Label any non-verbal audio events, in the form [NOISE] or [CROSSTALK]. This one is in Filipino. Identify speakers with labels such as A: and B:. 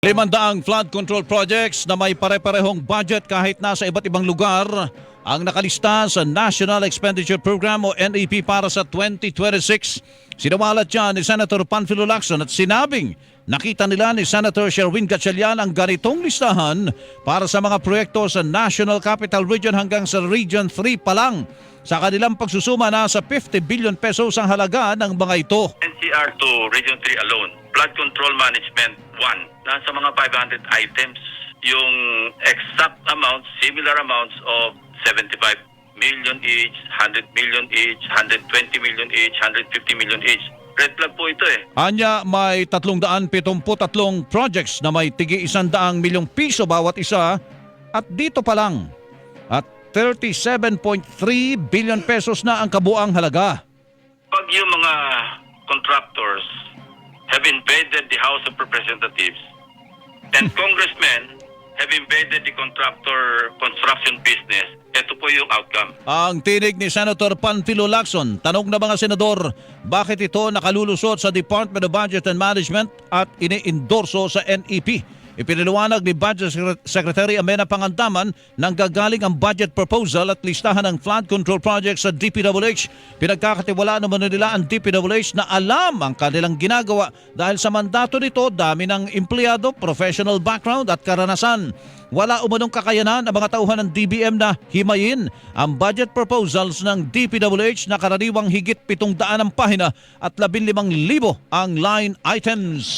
A: Limandaang flood control projects na may pare-parehong budget kahit nasa iba't ibang lugar ang nakalista sa National Expenditure Program o NEP para sa 2026. Sinawalat yan ni Senator Panfilo Lacson at sinabing nakita nila ni Senator Sherwin Gatchalian ang ganitong listahan para sa mga proyekto sa National Capital Region hanggang sa Region 3 pa lang. Sa kanilang pagsusuma na sa 50 billion pesos ang halaga ng mga ito.
B: NCR to Region 3 alone, flood control management 1, nasa mga 500 items. Yung exact amounts, similar amounts of 75 million each, 100 million each, 120 million each, 150 million each. Red flag po ito eh.
A: Anya may 373 projects na may tigi 100 milyong piso bawat isa at dito pa lang at 37.3 billion pesos na ang kabuang halaga.
B: Pag yung mga contractors have invaded the House of Representatives and [LAUGHS] congressmen have invaded the contractor construction business, ito po yung outcome.
A: Ang tinig ni Senator Panfilo Lacson, tanong na mga senador, bakit ito nakalulusot sa Department of Budget and Management at iniendorso sa NEP? Ipiniliwanag ni Budget Secret- Secretary Amena Pangandaman nang gagaling ang budget proposal at listahan ng flood control projects sa DPWH. Pinagkakatiwala naman nila ang DPWH na alam ang kanilang ginagawa dahil sa mandato nito dami ng empleyado, professional background at karanasan. Wala umanong kakayanan ang mga tauhan ng DBM na himayin ang budget proposals ng DPWH na karaniwang higit 700 ang pahina at 15,000 ang line items.